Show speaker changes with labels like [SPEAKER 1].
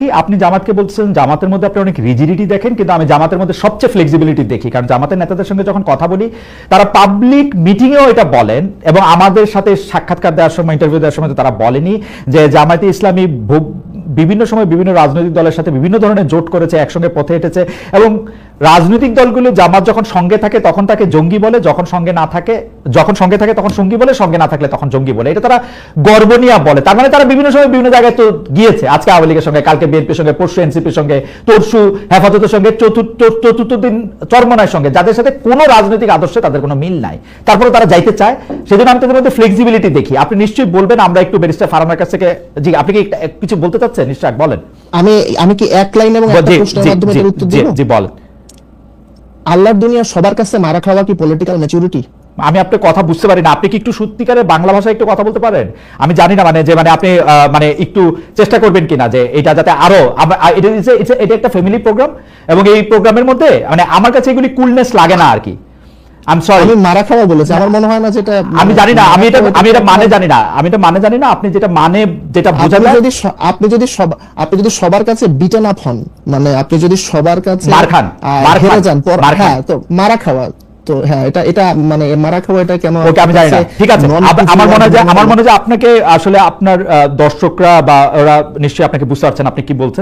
[SPEAKER 1] আপনি জামাতকে বলছেন জামাতের মধ্যে আপনি অনেক রিজিডিটি দেখেন, কিন্তু আমি জামাতের মধ্যে সবচেয়ে ফ্লেক্সিবিলিটি দেখি। কারণ জামাতের নেতাদের সঙ্গে যখন কথা বলি, তারা পাবলিক মিটিংয়েও এটা বলেন এবং আমাদের সাথে সাক্ষাৎকার দেওয়ার সময় ইন্টারভিউ দেওয়ার সময় তারা বলেনি যে জামায়াতে ইসলামী বিভিন্ন সময় বিভিন্ন রাজনৈতিক দলের সাথে বিভিন্ন ধরনের জোট করেছে, একসঙ্গে পথে হেঁটেছে এবং রাজনৈতিক দলগুলো জামাত যখন সঙ্গে থাকে তখন তাকে জঙ্গি বলে যখন সঙ্গে না থাকে যখন সঙ্গে থাকে তখন সঙ্গী বলে সঙ্গে না থাকলে তখন জঙ্গি বলে। এটা তারা গর্ব নিয়ে বলে। তার মানে তারা বিভিন্ন সময় বিভিন্ন জায়গায় তো গিয়েছে। আজকে আওয়ামী লীগের সঙ্গে কালকে বিএনপির সঙ্গে পরশু এনসিপির সঙ্গে তরশু হেফাজতের সঙ্গে চতুর্থ চতুর্থ দিন চরমনার সঙ্গে। যাদের সাথে কোনো রাজনৈতিক আদর্শে তাদের কোনো মিল নাই। তারপরে তারা যাইতে চায়। সেজন্য আমি তাদের মধ্যে ফ্লেক্সিবিলিটি দেখি। আপনি নিশ্চয়ই বলবেন আমরা একটু ব্যারিস্টার ফারামের কাছ থেকে জি আপনি কি কিছু বলতে চাচ্ছেন? নিশ্চয় বলেন।
[SPEAKER 2] আমি আমি কি এক লাইন এবং একটা প্রশ্নের মাধ্যমে উত্তর দিব?
[SPEAKER 1] জি বলেন।
[SPEAKER 2] আল্লাহর দুনিয়া সবার কাছে মারা খাওয়া কি পলিটিক্যাল ম্যাচুরিটি
[SPEAKER 1] আমি আপনার কথা বুঝতে পারি না। আপনি কি একটু সত্যিকারের বাংলা ভাষায় একটু কথা বলতে পারেন? আমি জানি না মানে যে মানে আপনি মানে একটু চেষ্টা করবেন কিনা যে এটা যাতে আরও এটা এটা একটা ফ্যামিলি প্রোগ্রাম এবং এই প্রোগ্রামের মধ্যে মানে আমার কাছে এগুলি কুলনেস লাগে না আর কি। আমি সরি
[SPEAKER 2] আমি মারা খাওয়া বলেছি আমার মনে হয় না যেটা
[SPEAKER 1] আমি জানি না আমি এটা আমি এটা মানে জানি না আমি এটা মানে জানি না আপনি যেটা মানে যেটা
[SPEAKER 2] যদি আপনি যদি সব- আপনি যদি সবার কাছে বিটেন আপ হন মানে আপনি যদি সবার কাছে
[SPEAKER 1] মার খান, মার
[SPEAKER 2] যান হ্যাঁ তো মারা খাওয়া তো হ্যাঁ এটা এটা মানে মারা খাওয়া এটা কেন
[SPEAKER 1] ওকে আমি জানি না। ঠিক আছে আমার মনে হয় আমার মনে হয় আপনাকে আসলে আপনার দর্শকরা বা ওরা নিশ্চয়ই আপনাকে বুঝতে পারছেন আপনি কি বলছেন?